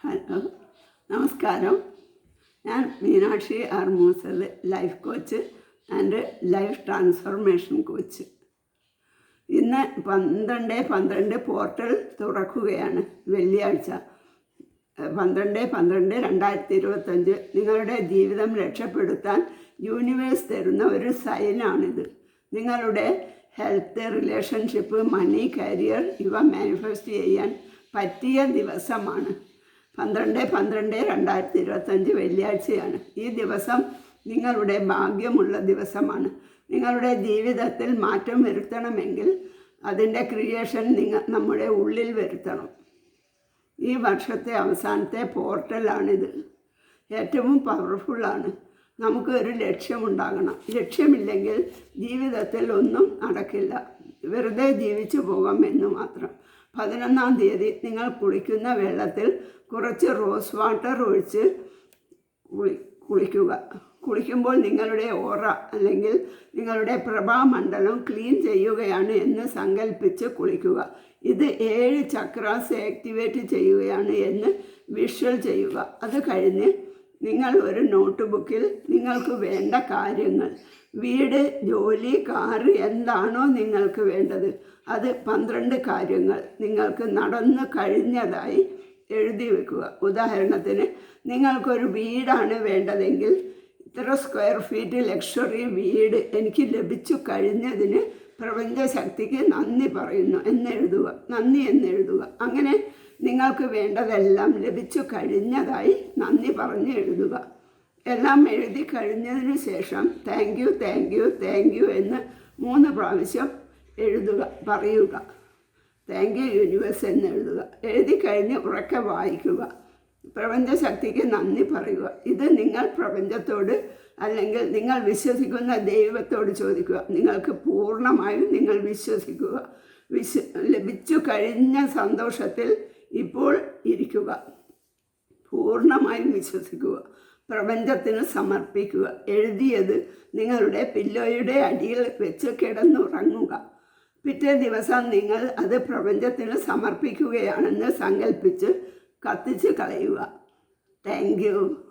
Hello നമസ്കാരം. ഞാൻ Meenakshi R Moosal life coach and life transformation coach. ഇന്ന് പന്ത്രണ്ട് പന്ത്രണ്ട് പോർട്ടൽ തുറക്കുകയാണ് വെള്ളിയാഴ്ച. പന്ത്രണ്ട് പന്ത്രണ്ട് രണ്ടായിരത്തി ഇരുപത്തഞ്ച് നിങ്ങളുടെ ജീവിതം രക്ഷപ്പെടുത്താൻ യൂണിവേഴ്സ് തരുന്ന ഒരു സൈനാണിത്. നിങ്ങളുടെ ഹെൽത്ത് റിലേഷൻഷിപ്പ് മണി കരിയർ ഇവ മാനിഫെസ്റ്റ് ചെയ്യാൻ പറ്റിയ ദിവസമാണ്. പന്ത്രണ്ട് പന്ത്രണ്ട് രണ്ടായിരത്തി ഇരുപത്തഞ്ച് വെള്ളിയാഴ്ചയാണ്. ഈ ദിവസം നിങ്ങളുടെ ഭാഗ്യമുള്ള ദിവസമാണ്. നിങ്ങളുടെ ജീവിതത്തിൽ മാറ്റം വരുത്തണമെങ്കിൽ അതിന്റെ ക്രിയേഷൻ നിങ്ങൾ നമ്മുടെ ഉള്ളിൽ വരുത്തണം. ഈ വർഷത്തെ അവസാനത്തെ പോർട്ടലാണിത്. ഏറ്റവും പവർഫുള്ളാണ് നമുക്ക് ഒരു ലക്ഷ്യമുണ്ടാകണം. ലക്ഷ്യമില്ലെങ്കിൽ ജീവിതത്തിൽ ഒന്നും നടക്കില്ല. വെറുതെ ജീവിച്ചു പോകാം എന്ന് മാത്രം. പതിനൊന്നാം തീയതി നിങ്ങൾ കുളിക്കുന്ന വെള്ളത്തിൽ കുറച്ച് റോസ് വാട്ടർ ഒഴിച്ച് കുളി കുളിക്കുക. കുളിക്കുമ്പോൾ നിങ്ങളുടെ ഓറ അല്ലെങ്കിൽ നിങ്ങളുടെ പ്രഭാമണ്ഡലം ക്ലീൻ ചെയ്യുകയാണ് എന്ന് സങ്കല്പിച്ച് കുളിക്കുക. ഇത് ഏഴ് ചക്രാസ് ആക്ടിവേറ്റ് ചെയ്യുകയാണ് എന്ന് വിഷ്വൽ ചെയ്യുക. അത് കഴിഞ്ഞ് നിങ്ങൾ ഒരു നോട്ട് ബുക്കിൽ നിങ്ങൾക്ക് വേണ്ട കാര്യങ്ങൾ വീട് ജോലി കാറ് എന്താണോ നിങ്ങൾക്ക് വേണ്ടത്. അത് പന്ത്രണ്ട് കാര്യങ്ങൾ. നിങ്ങൾക്ക് നടന്നു കഴിഞ്ഞതായി എഴുതി വെക്കുക. ഉദാഹരണത്തിന് നിങ്ങൾക്കൊരു വീടാണ് വേണ്ടതെങ്കിൽ ഇത്ര സ്ക്വയർ ഫീറ്റ് ലക്ഷറി വീട് എനിക്ക് ലഭിച്ചു കഴിഞ്ഞതിന് പ്രപഞ്ചശക്തിക്ക് നന്ദി പറയുന്നു എന്നെഴുതുക. നന്ദി എന്നെഴുതുക. അങ്ങനെ നിങ്ങൾക്ക് വേണ്ടതെല്ലാം ലഭിച്ചു കഴിഞ്ഞതായി നന്ദി പറഞ്ഞ് എഴുതുക. എല്ലാം എഴുതി കഴിഞ്ഞതിന് ശേഷം thank you thank you thank you എന്ന് മൂന്ന് പ്രാവശ്യം എഴുതുക പറയുക. താങ്ക് യു യൂണിവേഴ്സ് എന്ന് എഴുതുക. എഴുതി കഴിഞ്ഞ് ഉറക്കെ വായിക്കുക. പ്രപഞ്ചശക്തിക്ക് നന്ദി പറയുക. ഇത് നിങ്ങൾ പ്രപഞ്ചത്തോട് അല്ലെങ്കിൽ നിങ്ങൾ വിശ്വസിക്കുന്ന ദൈവത്തോട് ചോദിക്കുക. നിങ്ങൾക്ക് പൂർണമായും നിങ്ങൾ വിശ്വസിക്കുക. വിശ്വ ലഭിച്ചു കഴിഞ്ഞ സന്തോഷത്തിൽ ഇപ്പോൾ ഇരിക്കുക. പൂർണമായും വിശ്വസിക്കുക. പ്രപഞ്ചത്തിന് സമർപ്പിക്കുക. എഴുതിയത് നിങ്ങളുടെ പില്ലോയുടെ അടിയിൽ വെച്ച് കിടന്നുറങ്ങുക. പിറ്റേ ദിവസം നിങ്ങൾ അത് പ്രപഞ്ചത്തിന് സമർപ്പിക്കുകയാണെന്ന് സങ്കല്പിച്ച് കത്തിച്ച് കളയുക. താങ്ക്